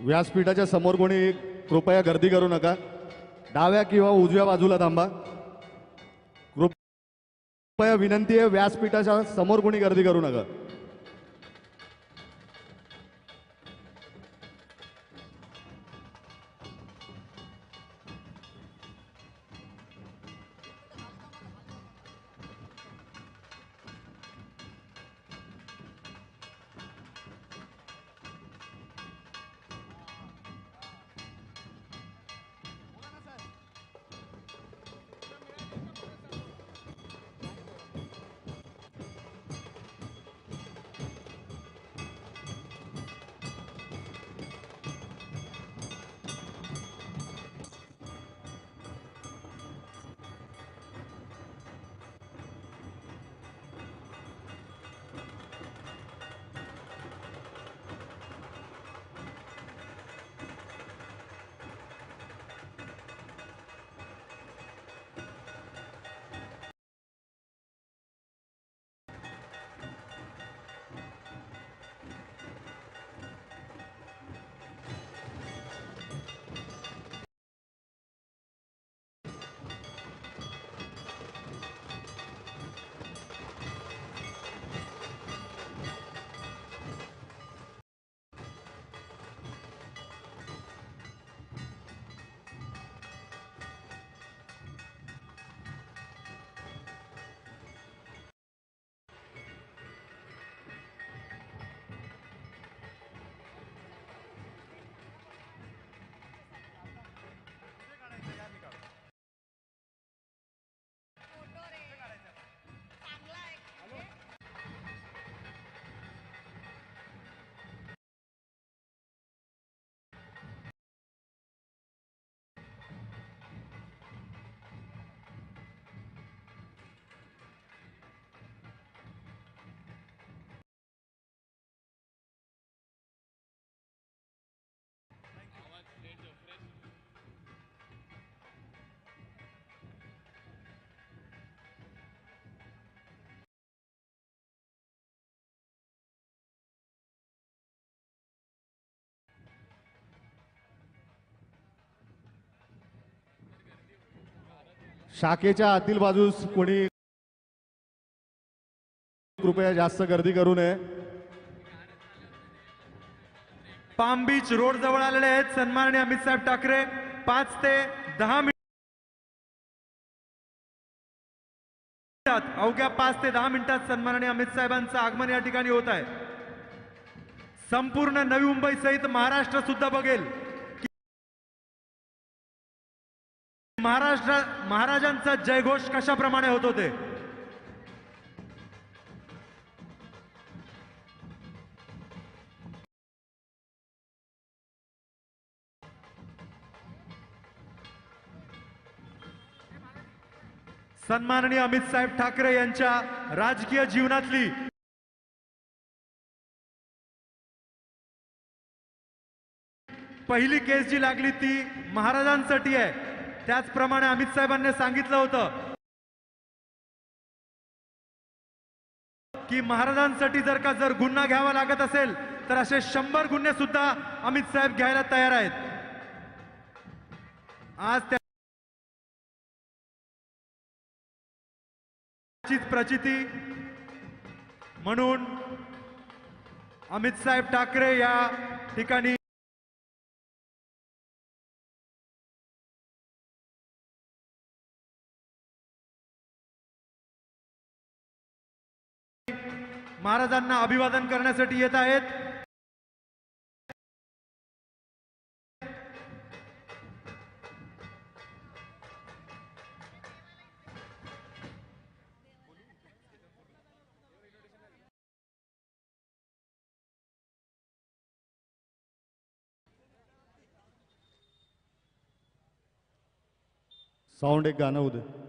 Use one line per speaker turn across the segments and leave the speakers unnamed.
व्यासपीठाच्या समोर कोणी कृपया गर्दी करू नका. डाव्या किंवा उजव्या बाजूला थांबा. कृपया विनंती आहे व्यासपीठाच्या समोर कोणी गर्दी करू नका. शाखेच्या आतील बाजूस कोणी कृपया जास्त गर्दी करू नये.
पाम बीच रोड जवळ आलेले आहेत. सन्माननीय अमित साहेब ठाकरे पाच ते दहा मिनिटात अवघ्या पाच ते दहा मिनिटात सन्माननीय अमित साहेबांचं आगमन या ठिकाणी होत आहे. संपूर्ण नवी मुंबई सहित महाराष्ट्र सुद्धा बघेल. महाराष्ट्र महाराजांचा जयघोष कशाप्रमाणे होत होते? सन्माननीय अमित साहेब ठाकरे यांच्या राजकीय जीवनातली पहिली केस जी लागली ती महाराजांसाठी आहे. त्याचप्रमाणे अमित साहेबांनी सांगितलं होतं की महाराजांसाठी जर का जर गुन्हा घ्यावा लागत असेल तर असे शंभर गुन्हे सुद्धा अमित साहेब घ्यायला तयार आहेत. आज त्याची प्रचिती म्हणून अमित साहेब ठाकरे या ठिकाणी महाराजांना अभिवादन करण्यासाठी येत आहेत.
साऊंड एक गाणं होते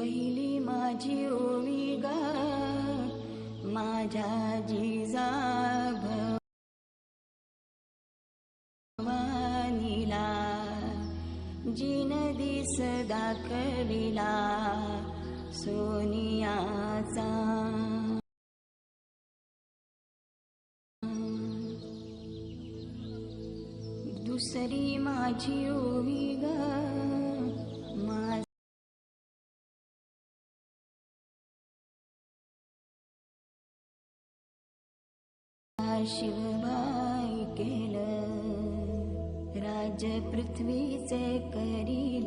पहिली माझी ओवी गा माझ्या जिजा भवानीला जिन दिस दाखविला सोनियाचा. दुसरी माझी ओवी गा शिवबाई केलं राज पृथ्वीचे करील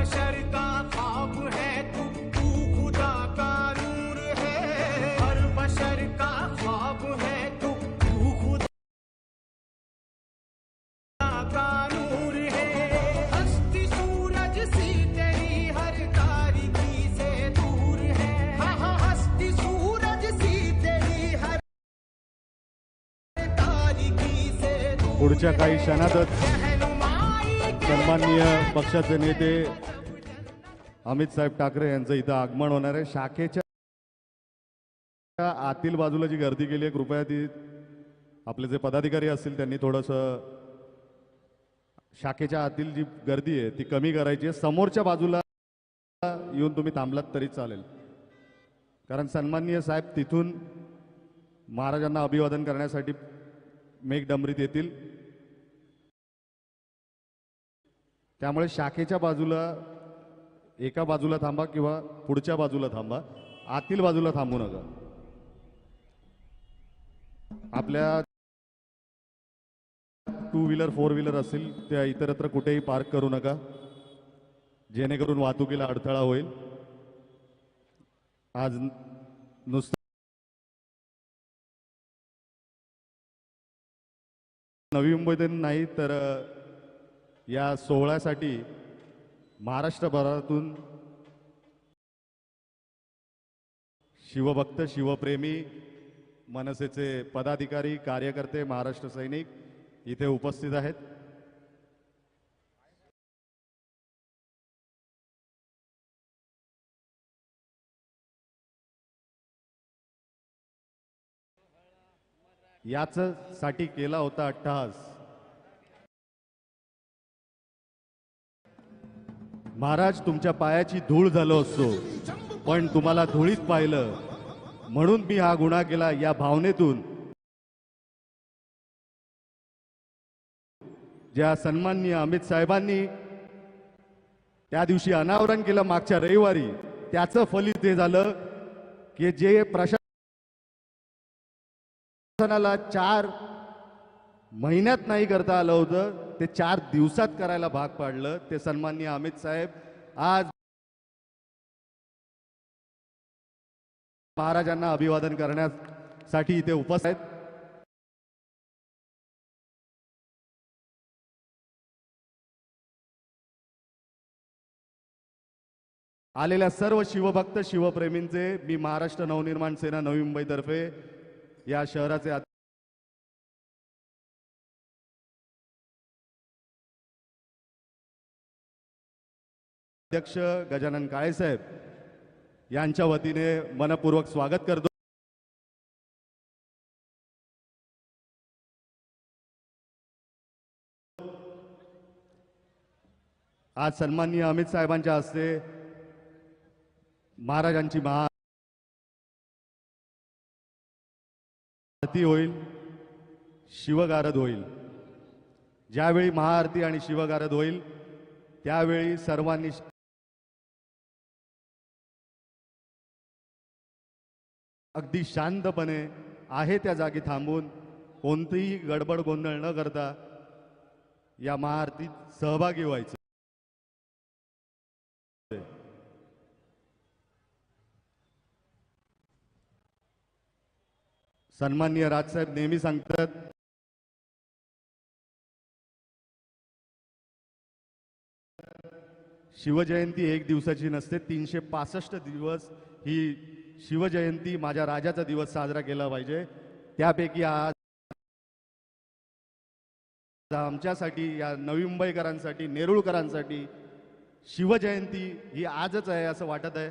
हर बशर का ख्वाब है तू तू खुदा का नूर है। हर बशर का ख्वाब है तू तू खुदा का नूर है। हस्ती सूरज सी तेरी हर तारीकी से दूर है। हाँ हाँ हस्ती सूरज सी तेरी हर तारीकी से दूर
पुढच्या काही क्षणातच सन्माननीय पक्षाचे नेते अमित साहेब ठाकरे यांचं इथं आगमन होणार आहे. शाखेच्या आतील बाजूला जी गर्दी केली आहे कृपया ती आपले जे पदाधिकारी असतील त्यांनी थोडंसं शाखेच्या आतील जी गर्दी आहे ती कमी करायची आहे. समोरच्या बाजूला येऊन तुम्ही थांबलात तरी चालेल. कारण सन्माननीय साहेब तिथून महाराजांना अभिवादन करण्यासाठी मेघडंबरीत येतील. त्यामुळे शाखेच्या बाजूला एका बाजूला थांबा किंवा पुढच्या बाजूला थांबा. आतील बाजूला थांबू नका. आपल्या टू व्हीलर फोर व्हीलर असतील त्या इतरत्र कुठेही पार्क करू नका. जेणेकरून वाहतुकीला अडथळा होईल. आज नुसतं नवी मुंबईत नाही तर या सोहळ्यासाठी महाराष्ट्रभरातून शिवभक्त शिवप्रेमी मनसेचे पदाधिकारी कार्यकर्ते महाराष्ट्र सैनिक इथे उपस्थित आहेत. याच साठी केला होता अट्टहास. महाराज तुमच्या पायाची धूळ झालो असतो. पण तुम्हाला धुळीत पाहिलं. म्हणून मी हा गुन्हा केला या भावनेतून. ज्या सन्माननीय अमित साहेबांनी त्या दिवशी अनावरण केलं मागच्या रविवारी त्याचं फलित हे झालं की जे प्रशासनाला चार महिन्यात नाही करता आलं होतं ते चार दिवसात करायला भाग पाडलं ते सन्माननीय अमित साहेब. आज महाराजांना अभिवादन करण्यासाठी इथे उपस्थित आहेत. आलेल्या सर्व शिवभक्त शिवप्रेमींचे मी महाराष्ट्र नवनिर्माण सेना नवी मुंबईतर्फे या शहराचे अध्यक्ष गजानन काळेसाहेब यांच्या वतीने मनपूर्वक स्वागत करतो. आज सन्माननीय अमित साहेबांच्या हस्ते महाराजांची महा आरती होईल शिवगारद होईल. ज्यावेळी महाआरती आणि शिवगारद होईल त्यावेळी सर्वांनी अगदी शांतपणे आहे त्या जागी थांबून. कोणतीही गडबड गोंधळ न करता या महाआरतीत सहभागी व्हायचं. सन्माननीय राजसाहेब नेहमी सांगतात शिवजयंती एक दिवसाची नसते तीनशे पासष्ट दिवस ही शिवजयंती माझ्या राजाचा दिवस साजरा केला पाहिजे. त्यापैकी आज आमच्यासाठी या नवी मुंबईकरांसाठी नेरुळकरांसाठी शिवजयंती ही आजच आहे असं वाटत आहे.